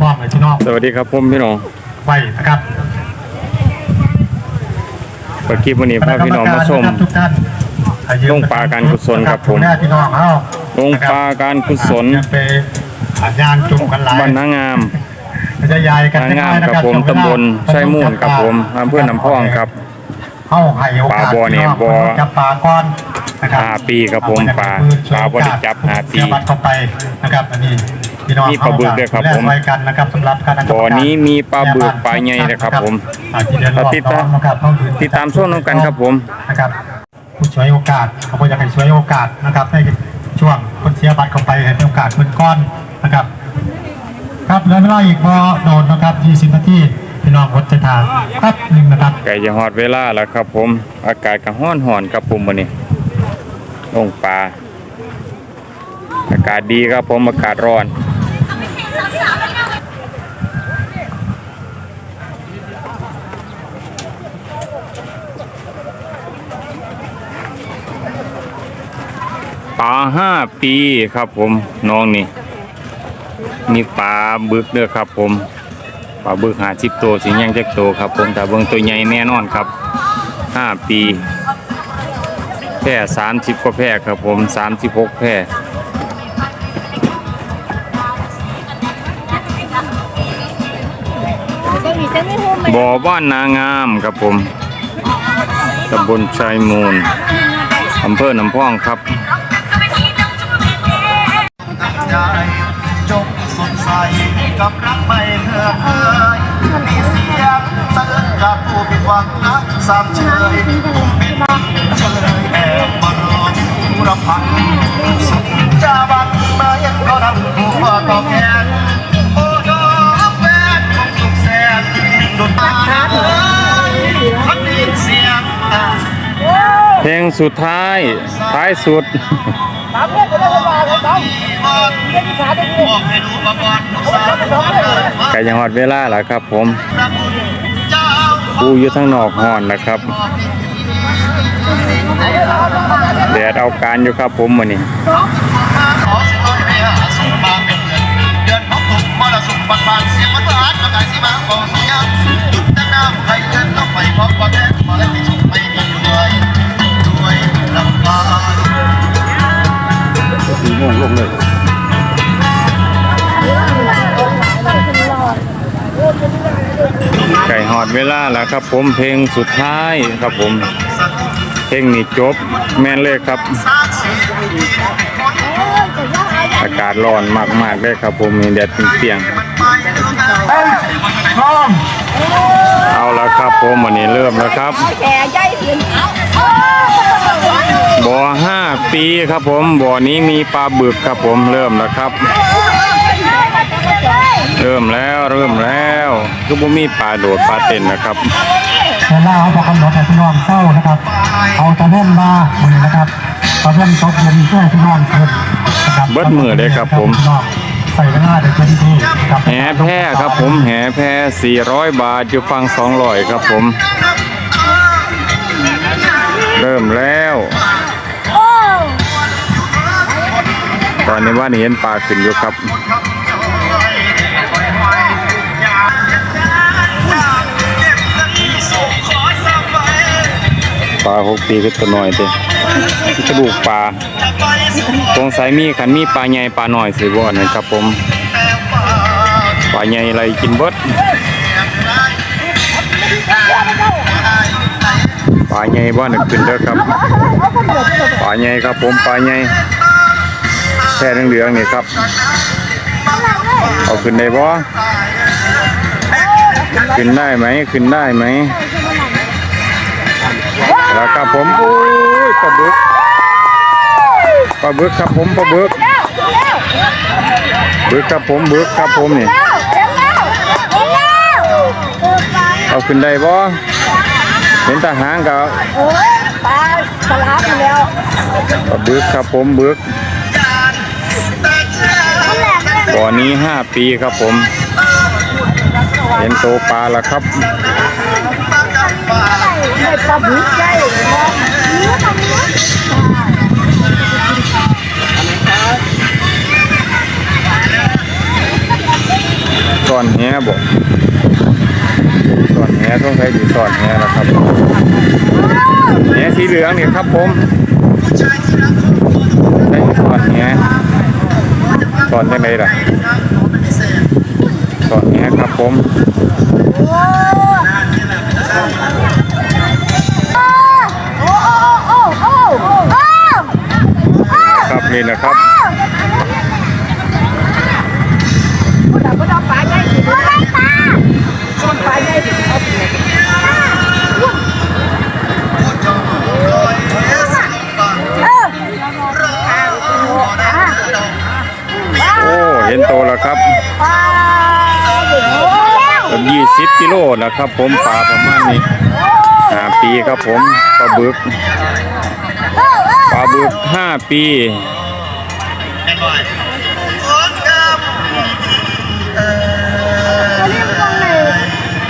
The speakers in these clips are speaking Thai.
พร้อมๆเลยพี่น้องสวัสดีครับผมพี่น้องไว้นะครับเมื่อกี้วันนี้พาพี่น้องมาชมทุกท่านลงปลาการกุศลครับผมดูแลพี่น้องเอาลงปลาการกุศลยังไปอ่านยานจุ่มกันหลายบ้านนางามจะยายกันนางามครับผมตำบลไช่มูลครับผมอำเภอน้ำพองครับเข้าให้โอกาสปลาบ่อนี่พี่งบ่อจับปลาก้อนนะครับห้าปีครับผมปลาปลาบ่ได้จับห้าปีเสียบัตรเข้าไปนะครับอันนี้ พี่น้องมีปลาบึกด้วยครับผมดูแลไว้กันนะครับสำหรับการบ่อนี้มีปลาบึกปลาใหญ่นะครับผมอ่าที่เดือนรอบติดตามน้องนะครับต้องยืนติดตามชมน้องกันครับผมนะครับผู้ช่วยโอกาสเขาบอกอยากให้ช่วยโอกาสนะครับในช่วงคนเสียบัตรเข้าไปให้เป็นโอกาสเป็นก้อนนะครับ ครับเหลือเวลาอีกพอโดนนะครับ20นาทีพี่น้องรถจะทางครับหนึ่งนะครับไก่จะฮอดเวลาแล้วครับ ผม อากาศก็ร้อนหอนครับผมวันนี้ลงปลาอากาศดีครับผมอากาศร้อน ปลาห้าปีครับผมน้องนี่มีปลาบึกเด้อครับผมปลาบึกหาสิบตัวสิยังจักตัวครับผมแต่เบิ่งตัวใหญ่แน่นอนครับห้าปีแพร่สามสิบกว่าแพร่ครับผมสามสิบหกแพร่บ่อบ้านนางามครับผมตำบลชายมูลอำเภอหนำพองครับ ใจ จงสดใสกับรักไม่เพื่อเอ่ยมีเสียงเตือนจากผู้ผิดหวังนักสามเชยผู้เป็นเชยแอบมารอผู้รับพันสุขจะบังมายังก็นำผู้ว่าตอบแทนโอ้ดอกแฟนคงสุขแสนดุดตาเอ้ยพันดีเสียงเพลงสุดท้ายท้ายสุด บอกให้รู้มาก่อนลูกสาวเกิดมาไก่ยังหอดเวลาแล้วครับ ผมพระคุณเจ้าปูอยู่ทั้งนอกหอนนะครับ แดดเอาการอยู่ครับผมวันนี้ขอสิร้ยเรียส่งมาเป็นเดือนเดือนของผมมรสุมบานบานเสียงมันระหารประกายสีมาบอกเสียงจุดตั้งน้ำใครเดินต้องไปพร้อมกับแดนมาแล้วที่ชมไปกันด้วยด้วยลำบาก ไก่หอดเวลาแล้วครับ ผมเพลงสุดท้ายครับผม เพลงนี้จบแม่นเลยครับ อากาศร้อนมากๆเลยครับ ผมมีแดดเปรียงๆเอาแล้วครับผมวันนี้เริ่มแล้วครับแก่ใหญ่ขึ้น บ่อห้าปีครับผมบ่อนี้มีปลาบึกครับผมเริ่มแล้วครับ เริ่มแล้วเริ่มแล้วคือบ่มีปลาโดดปลาเต้นนะครับเวลาเขาบอกกำหนดให้พี่น้องเศร้านะครับ เอาตะเล่นมามือนะครับตะเล่นตกเย็นเพื่อให้พี่น้องเพิ่นนะครับเบิดมือเลยครับผมพี่น้องใส่เวลาในพื้นที่ครับแหแพร่ครับผมแหแพร่400 บาทอยู่ฟัง200ครับผม เริ่มแล้ว ตอนนี้ว่านี่เห็นปลาขึ้นอยู่ครับปลาหกปีก็ตัวน้อยเด้กระดูกปลาตรงสายมีขันมีปลาใหญ่ปลาหน้อยสิบ่นะครับผมปลาใหญ่อะไรกินเบิดปลาใหญ่บ่นึกขึ้นเด้อครับปลาใหญ่ครับผมปลาใหญ่ แค่เหลืองๆนี่ครับ เอาขึ้นได้บ่ขึ้นได้ไหมขึ้นได้ไหมแล้วครับผมโอ้ยปลาบึกปลาบึกครับผมปลาบึกบึกครับผมบึกครับผมนี่เอาขึ้นได้บ่เห็นทหารกับโอ้ยปลาสลับแล้วปลาบึกครับผมบึก บ่อนี้ห้าปีครับผม เห็นโตปลาแล้วครับปลาบึกใหญ่มองเนื้อทำเนื้ออนแหบ่สอนแหต้องใช้สิสอนแหแล้วครับแหสีเหลืองนี่ครับผมใช้สอนแหส อนยังไงล่ะตอนนี้ครับผมครับนี่นะครับ กิโลแล้วครับ ผมปลาประมาณนี้ห้าปีครับผมปลาบึกเออเออปลาบึกห้าปีเขาเรียกว่าไง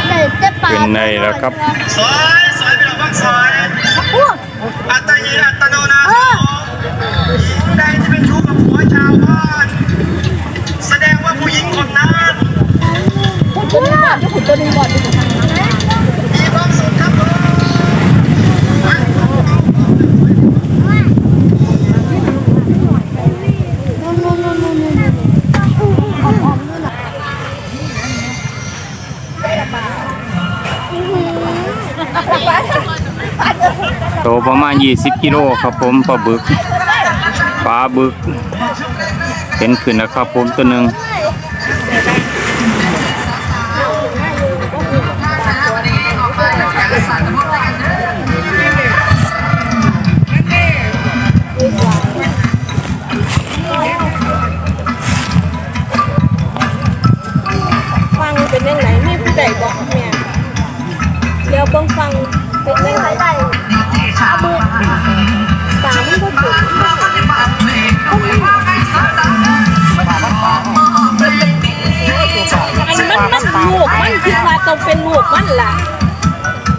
ไหนจะปลาขึ้นในแล้วครับสวยสวยเป็นบักสวยอ้วกอัตยีอัตโนนา เออ หญิงใดที่เป็นชู้กับผัวชาวบ้านแสดงว่าผู้หญิงคนนั้น คุณชื่ออะไรคุณตัวนี้ก่อนดิมีความสุขครับผมโตประมาณ 20 กิโลครับผมปลาบึกปลาบึกเห็นขึ้นแล้วครับผมตัวหนึ่ง เดี๋ยวเบิ่งฟังเป็นยังไงได้อาบุกตามก็ถึงอันมันมันลูกมันคิดว่าต้องเป็นลูกมันล่ะ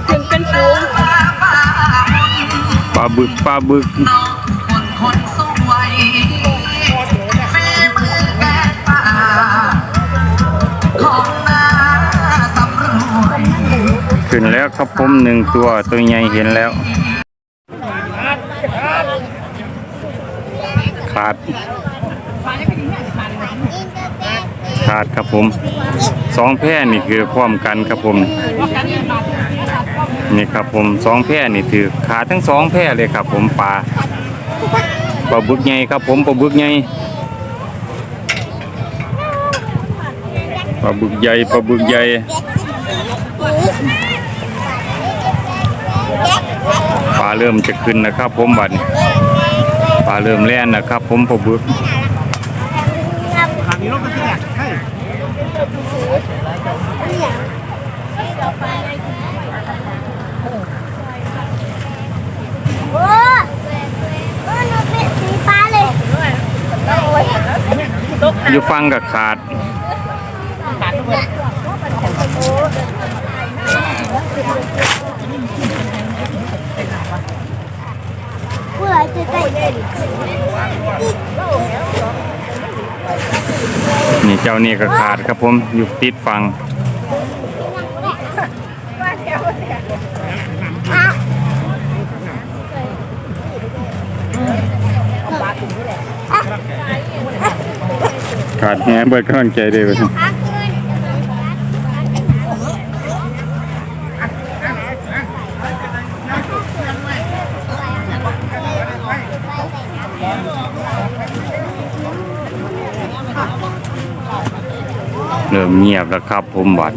ถึงเป็นฟูงปลาบึกปลาบึก ขึ้นแล้วครับผมหนึ่งตัวตัวใหญ่เห็นแล้ว ขาด ขาดครับผมสองแพร่นี่คือพร้อมกันครับผม นี่ครับผมสองแพร่นี่ถือขาดทั้งสองแพร่เลยครับผมปลาปลาบึกใหญ่ครับผมปลาบึกใหญ่ปลาบึกใหญ่ปลาบึกใหญ่ เริ่มจะขึ้นนะครับ ผมบัดนี้ปลาเริ่มแล่นนะครับ ผมปลาบึกโอ้โอ้หนูเป็นสีฟ้าเลยอยู่ฟังกับขาด เพื่อจะได้ นี่เจ้านี่ก็ขาดครับผมอยู่ติดฟังขาดแหเบิดกำลังใจเด้อ พักเงิน เริ่มเงียบแล้วครับผมบัด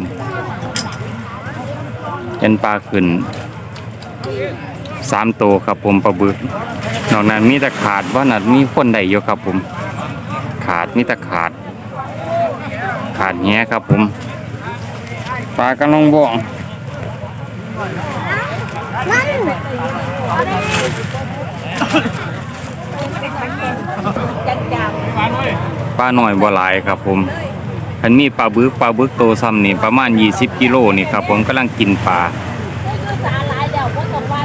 เห็นปลาขึ้นสามตัวครับผมปลาบึกนอกนั้นมีแต่ขาดว่านัดมีคนใดอยู่ครับผม ขาดมีแต่ขาด ขาดแหครับผมปลากระลงบ่องนั่นปลาหน่อยบ่หลายครับผม คันมีปลาบึกปลาบึกโตซ้ำนี่ประมาณ 20 กิโลนี่ครับผมกำลังกินปลาสาหลายแล้วก็ต้องว่า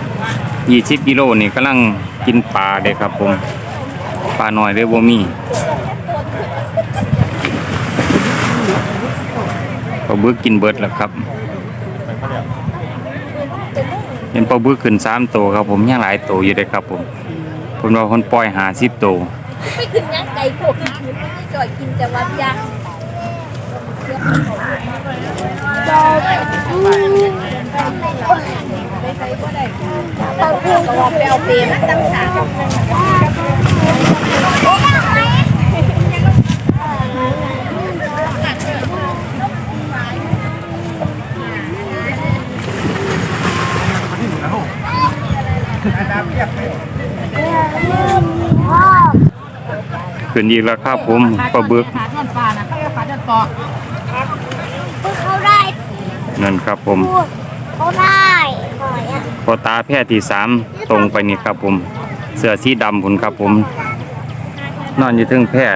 20 กิโลนี่กำลังกินปลาเด้ครับผมปลาหน่อยเด้บ่มีปลาบึกกินเบิดแล้วครับเห็นปลาบึกขึ้นสามตัวครับผมยังหลายตัวอยู่เลยครับผมผมว่าคนปล่อยหาสิบตัวไม่ขึ้นยังไก่พวกที่คืนไม่จ่อยกินแต่วัดยาไปใส่ก็ได้เอาเพื่อนก็ไปเอาเปรย์มาตั้งสามขึ้นอีกแล้วครับผมปลาบึกขาต้นปลานะเขาเรียกขาต้นปอกเขา นั่นครับผม พูดเขาได้หอยอะพอตาแพร่ที่สามตรงไปนี่ครับผม เสื้อสีดำคุณครับผม นอนอยู่เทึงแพร่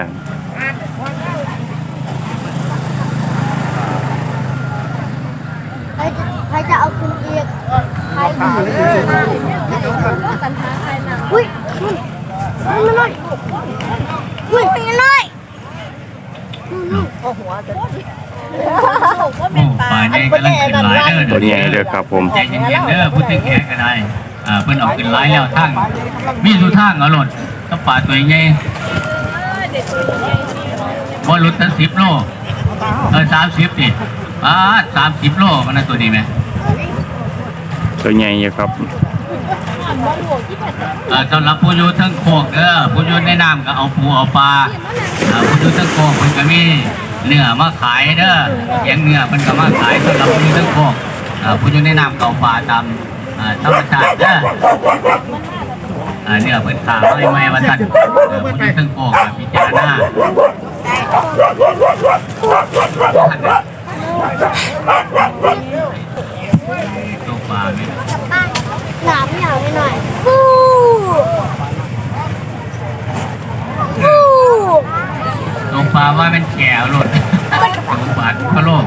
ใครจะใครจะเอาคุณอีกใครดีปัญหาใครนะอุ้ยมันมันมันอุ้ยมันน้อยโอ้โหจะ ก็เป็นปลาฝ่ายในกำลังขึ้นหลายเด้อตัวใหญ่เลยครับผมใจเย็นๆเด้อพูดถึงแขกก็ได้อ่าเพิ่นเออกขึ้นหลายแล้วทางมีสุทางเอาโลดก็ป่าตัวใหญ่บ่หลุดตั้ง10โลเออ30ดิอ่า30โลมันน่ะตัวนี้แหมตัวใหญ่อยู่ครับเอ่อสำหรับผู้อยู่เทั้งโคกเด้อผู้อยู่ในน้ำก็เอาปูเอาปลาอ่าผู้อยู่เทั้งโคกเพิ่นก็มี เนื้อมาขายเด้อแยงเนื้อเพิ่นก็มาขายสำหรับผู้อยู่เทั้งโคกอ่าผู้อยู่ในน้ำก็เอาปลาตามอ่าธรรมชาติเด้ออ่าเนี่ยเพิ่นถามไม่ไม่ว่าท่านเออผู้ที่ตั้งโกกับพิจารณาท่านน่ะตัวปลาเนี่ยหนามเหนียวหน่อยฟูฟู ตัว ปลาว่าเป็นแก่หลุดตัวปลาพะโลก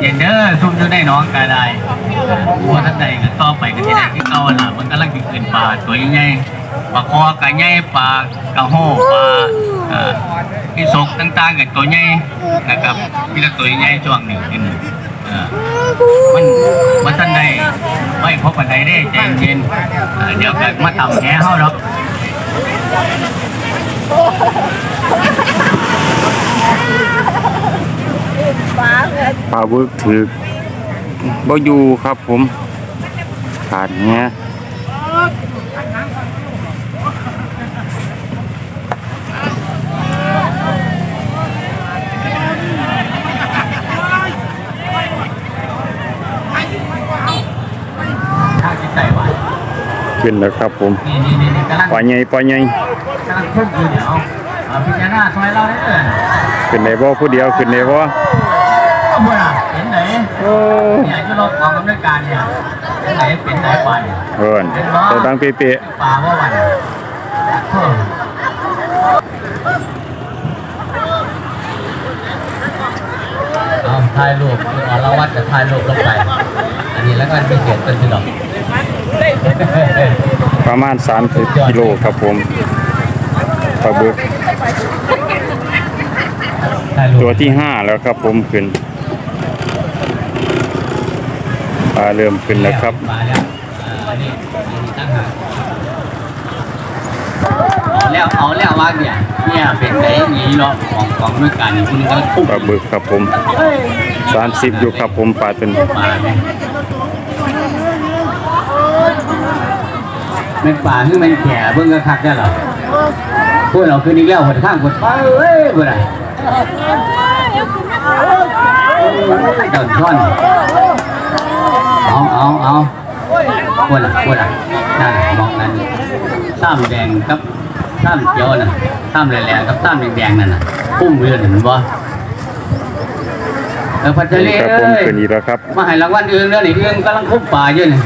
เย็นเด้อซุ่มอยู่ในน้องกาได้หัวท่านใดก็ต่อไปก็ที่ได้ที่เก่าล่ะมันกำลังกินขึ้นปลาตัวใหญ่ปลาคอกระใหญ่ปลากระโห้ปลาที่สกต่างๆกับตัวใหญ่นะครับมีแต่ตัวใหญ่ช่วงหนึ่งขึ้นเอ่อมันมันทันใดไม่พบปันใดได้ใจเย็นเดี๋ยวก็มาทำแหเฮาหรอก ปลาเลยปลาบึกถือบ่อยู่ครับผมขาดเนี้ยทางจิตใจไว้ขึ้นแล้วครับผมนี่นี่นี่กำลังปลาใหญ่ปลาใหญ่กำลัง พุ่งอยู่เดี๋ยวเอาพิจารณาซอยเราได้เลยขึ้นได้บ่ผู้เดียวขึ้นได้บ่ก็บ่ล่ะเห็นไหนโอ้เนี่ยที่เราของกำลังการเนี่ยเห็นไหนเป็นไหนไปเอิ้นตัวดังเป๊ะป่าว่าวันเออเอาถ่ายรูปเอาละวัดจะถ่ายรูปลงไป อันนี้แล้วก็ไม่เขียนเป็นสิดอกๆประมาณ 30กิโลครับผมปลาบึก ตัวที่ห้าแล้วครับผมขึ้นปลาเริ่มขึ้นแล้วครับมาแล้วอ่าอันนี้อันนี้ตั้งหากเอาแล้วเอาแล้วว่าเนี่ยเนี่ยเป็นไหนหนีเนาะของของด้วยกันนี่คุณก็ทุบปลาบึกครับผม30อยู่ครับผมปลาตัวนี้ป่าเนี่ยแม่นป่าคือแม่นแข่เบิ่งก็คักได้หรอ พวกเราคืนอีกแล้วหดข้างหดไปเอ้ยบ่ได้เจ้าท่อนเอาเอาเอาพวกน่ะพวกน่ะนั่นมองนั่นซ้ำแดงกับซ้ำเขียวน่ะซ้ำแหลมๆกับซ้ำแดงๆนั่นน่ะปุ้มเรือเห็นบ่เออพัชรีเอ้ยนนอีกแล้วครับมาให้รางวัลอื่นแล้วนี่อื่นกำลังคุบป่าอยู่นี่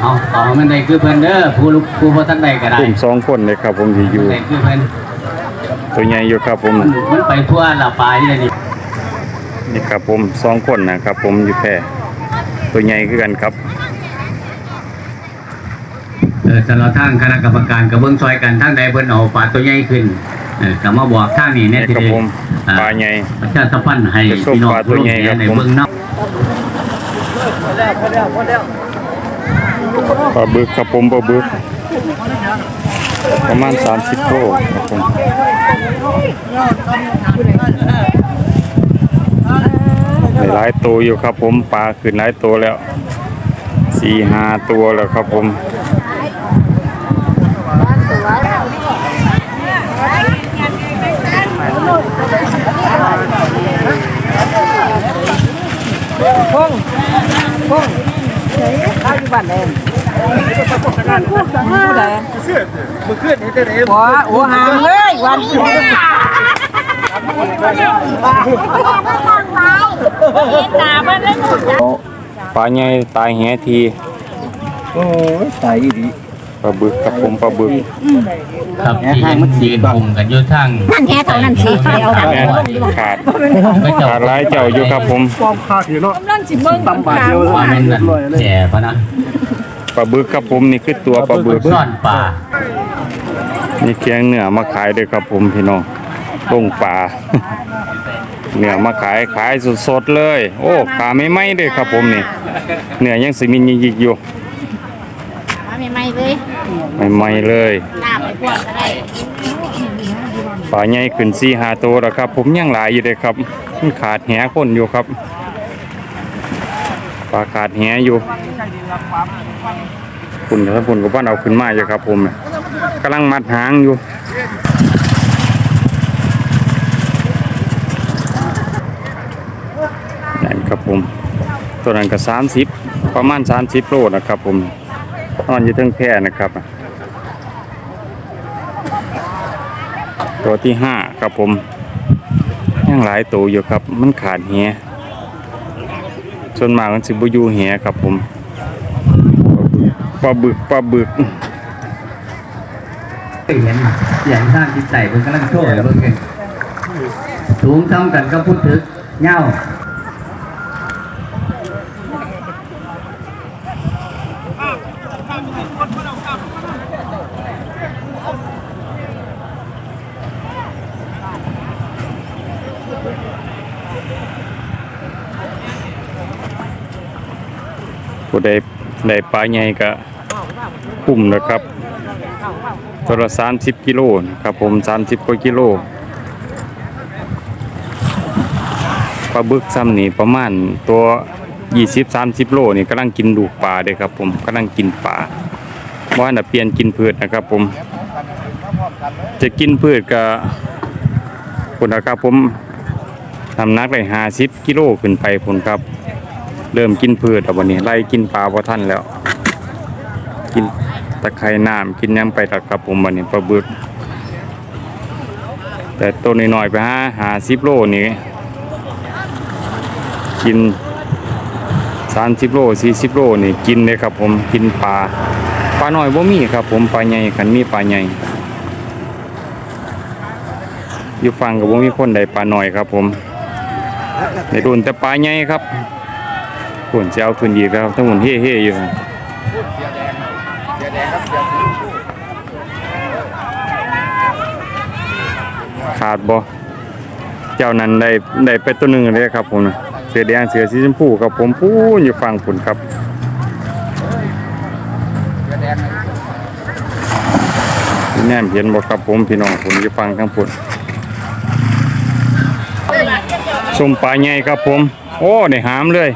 เอาต่อมันได้คือเพิ่นเด้อผู้ลูกผู้บ่ทันได้ก็ได้กลุ่มสองคนเลยครับผมที่อยู่ ได้คือเพิ่นตัวใหญ่อยู่ครับผมมันมันไปทั่วละป่าอยู่เลยนี่นี่ครับผมสองคนนะครับผมอยู่แพร่ตัวใหญ่คือกันครับเออสำหรับทางคณะกรรมการกับเบิ้งซอยกันทางใดเพิ่นเอาปลาตัวใหญ่ขึ้นเออก็มาบอกทางนี้เนี่ยนี่ครับผมอ่ปลาใหญ่ ประชาสัมพันธ์ให้จะส่งพี่น้องปลาตัวใหญ่ครับในผมเบิ้งเนาะ ปลาบึกครับผมปลาบึกประมาณ 30โลครับผมหลายตัวอยู่ครับผมปลาขึ้นหลายตัวแล้วสี่ห้าตัวแล้วครับผมพงพงข้าวอยู่บ้านเอง ผู้ใดเสื้อมือขึ้นนี่จะไหนบ่โอ้หามเลยวันนี้ปลาใหญ่ตายแหทีโอ้ยตายดีปลาบึกครับผมปลาบึกครับที่เห็นยืนคุมกันอยู่ทางนั่นแค่เท่านั้นสิเดียวแม่ขาดก็เจ้าขาดหลายเจ้าอยู่ครับผมความคาดอยู่เนาะกำลังสิเบิ่งตำบาทเดียวว่าแม่นนั่นแก่พะนะ ปลาบึกครับผมนี่คือตัวปลาบึกซ่อนป่านี่เคียงเนื้อมาขายด้วยครับผมพี่น้องลงป่าเนื้อมาขายขายสดๆเลย โอ้ขาไม่ไหม้เลยครับผมนี่เนื้อยังสิมียิกๆอยู่ไม่ไม่เลยไม่ไหม้เลยลาบไปพวกก็ได้ปลาใหญ่ขึ้นสี่หาตัวแล้วครับ ผมยังหลายอยู่เลยครับมันขาดแหคนอยู่ครับปลาขาดแหอยู่ คุณถ้าคุณกับบ้านเอาขึ้นมาอยู่ครับ ผมน่ะกำลังมัดหางอยู่นั่นครับผม ตัวนั้นก็สามสิบประมาณสามสิบโลนะครับผมนอนอยู่เทั้งแพร่นะครับ ตัวที่ห้าครับผมยังหลายตัวอยู่ครับ มันขาดเหียส่วนมากมันสิบอยู่เหียครับผม ลาบึกปลาบึกเห็นอย่างท่านที่ใส่เพิ่นกำลังโชว์ให้เบิ่งกันสูงซ้ำกันก็พูดถึกเหย้าผู้ใดได้ปลาใหญ่ก็ คุ้มนะครับตัวละสามสิบกิโลนะครับผมสามสิบกว่ากิโลปลาบึกซ้ำนี่ประมาณตัวยี่สิบสามสิบโลนี่กำลังกินลูปลาเด้ครับผมกำลังกินปลาว่าน่ะเปลี่ยนกินพืชนะครับผม จะกินพืชก็คุณนะครับผมทำนักได้ห้าสิบกิโลขึ้นไปคุณครับ เริ่มกินพืชแล้ววันนี้ไล่กินปลาพอท่านแล้ว กิน ตะไคร่น้ำกินยังไปแล้วครับผมวันนี้ปลาบึก แต่ตัวน้อยๆไปหาหาสิบโลนี่กินสามสิบโลสี่สิบโลนี่กินเลยครับผมกินปลาปลาน้อยบ่มีครับผมปลาใหญ่ขันมีปลาใหญ่อยู่ฟังกับบ่มีคนใดปลาหน้อยครับผมในรุ่นแต่ปลาใหญ่ครับฝนจะเอาขึ้นอีกแล้วทั้งหมดเฮ่ๆอยู่ ขาดบ่เจ้านั้นได้ได้ไปตัวหนึ่งเลยครับผมน่ะเสือแดงเสือสีชมพูครับผมพูนอยู่ฝั่งผุนครับแนมเห็นบ่ครับผมพี่น้องผมอยู่ฝั่งทั้งผุนส้มปลาใหญ่ครับผม โอ้ได้หามเลย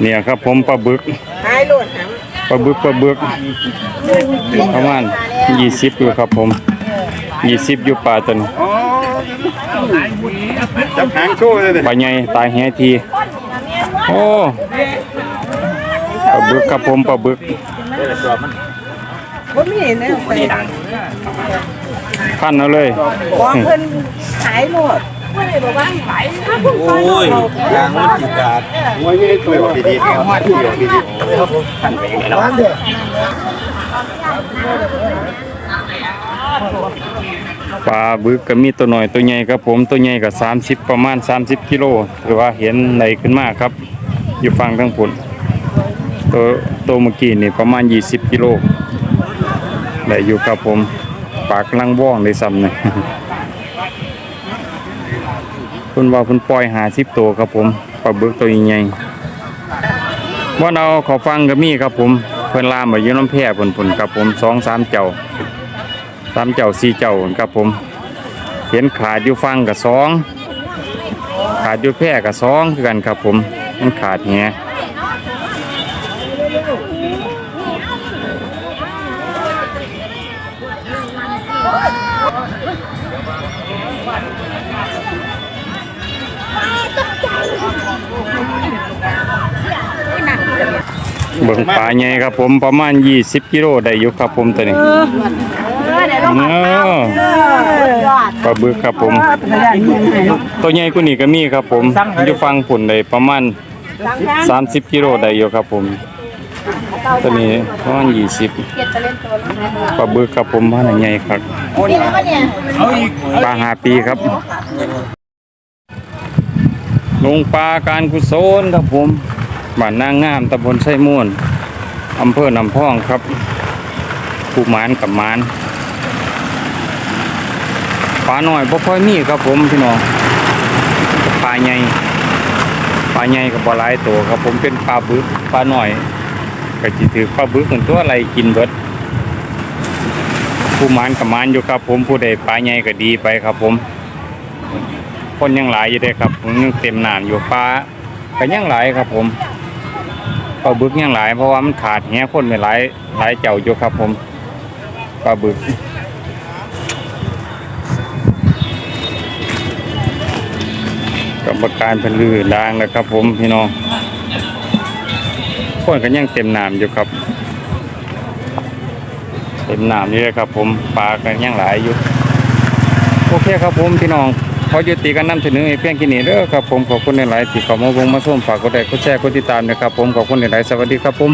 เนี่ยครับผมปลาบึกหายโลดหามปลาบึกปลาบึกประมาณยี่สิบอยู่ครับผม ยี่สิบอยู่ปลาตัวนี้จับหางโชว์เลยปลาใหญ่ตายแหที โอ้ปลาบึกครับผมปลาบึกบ่มีแนวไปขั้นเอาเลยบอกเพิ่นขายโลดโอ้ยยางมันจิกาดมวยไม่ได้ตัวดีดีๆมาที่อยู่ดีๆ ปลาบึกก็มีตัวหน่อยตัวใหญ่ครับผมตัวใหญ่ก็สามสิบประมาณสามสิบกิโลหรือว่าเห็นในขึ้นมากครับ อยู่ฝั่งทั้งผุนตัวตัวเมื่อกี้นี่ประมาณ20กิโลได้อยู่ครับผมปากลังว่องเลยซ้ำเนี่ยคุณว่าคุณปล่อยหาสิบตัวครับผมปลาบึกตัวใหญ่ว่าเราขอฟังก็มีครับผมเพิ่นลามมาอยู่น้ำแพร่ผลผลครับผมสองสามเจ้า สามเจ้าสี่เจ้าครับผม เห็นขาดอยู่ฟังกับสอง ขาดอยู่แพร่กับสองคือกันครับผม มันขาดเงี้ยเบิ่งปลาใหญ่ครับผมประมาณ 20 กิโลได้อยู่ครับผมตัวนี้ ปลาบึกครับผม ตัวใหญ่กว่านี้ก็มีครับผมอยู่ฟังผุ่นได้ประมาณ 30 กิโลได้อยู่ครับผมตัวนี้ประมาณ20ปลาบึกครับผมว่าใหญ่ครับปลาหาปีครับลงปลาการกุศลครับผมบ้านนางงามตำบลไส้ม่วนอำเภอน้ำพองครับผู้หมานกับหมาน ปลาหน่อยบ่ค่อยมีครับผมพี่น้องปลาใหญ่ปลาใหญ่กับปลาหลายตัวครับผมเป็นปลาบึกปลาหน่อยก็จิถือปลาบึกเหมือนตัวอะไรกินเบิดผู้มานกับมานอยู่ครับ ผมผู้ใดปลาใหญ่ก็ดีไปครับผม คนยังหลายอยู่เด้ครับผมยังเต็มหนานอยู่ปลาก็ยังหลายครับผมปลาบึกยังหลายเพราะว่ามันขาดแหคนไม่หลายหลายเจ้าอยู่ครับผมปลาบึก กับประการเพนลือดางนะครับ ผมพี่น้องคนก็ยังเต็มหนามอยู่ครับ เต็มหนามนี่เลยครับ ผมปลาก็ยังหลายอยู่โอเคครับผมพี่น้องขอยุติการนำเสนอเพียงแค่นี้เด้อครับผมขอบคุณในหลายที่เข้ามาเบิ่งมาชมฝากกดไลค์กดแชร์กดติดตามนะครับผมขอบคุณในหลายสวัสดีครับผม